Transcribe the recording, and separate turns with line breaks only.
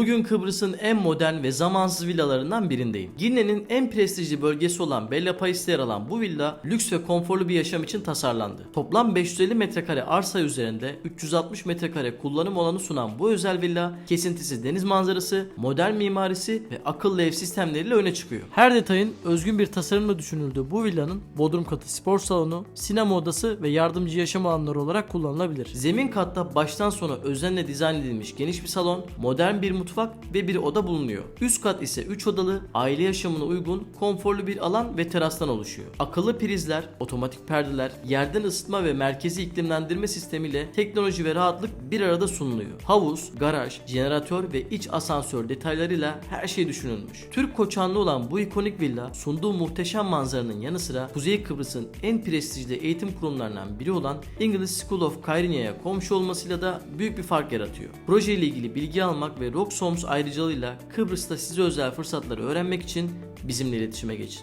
Bugün Kıbrıs'ın en modern ve zamansız villalarından birindeyim. Girne'nin en prestijli bölgesi olan Bella Pais'te yer alan bu villa lüks ve konforlu bir yaşam için tasarlandı. Toplam 550 metrekare arsa üzerinde 360 metrekare kullanım alanı sunan bu özel villa kesintisiz deniz manzarası, modern mimarisi ve akıllı ev sistemleriyle öne çıkıyor. Her detayın özgün bir tasarımla düşünüldüğü bu villanın bodrum katı spor salonu, sinema odası ve yardımcı yaşam alanları olarak kullanılabilir. Zemin katta baştan sona özenle dizayn edilmiş geniş bir salon, modern bir mutfak ve bir oda bulunuyor. Üst kat ise 3 odalı, aile yaşamına uygun, konforlu bir alan ve terastan oluşuyor. Akıllı prizler, otomatik perdeler, yerden ısıtma ve merkezi iklimlendirme sistemiyle teknoloji ve rahatlık bir arada sunuluyor. Havuz, garaj, jeneratör ve iç asansör detaylarıyla her şey düşünülmüş. Türk koçanlı olan bu ikonik villa sunduğu muhteşem manzaranın yanı sıra Kuzey Kıbrıs'ın en prestijli eğitim kurumlarından biri olan English School of Kyrenia'ya komşu olmasıyla da büyük bir fark yaratıyor. Proje ile ilgili bilgi almak ve Rock Homes ayrıcalığıyla Kıbrıs'ta size özel fırsatları öğrenmek için bizimle iletişime geçin.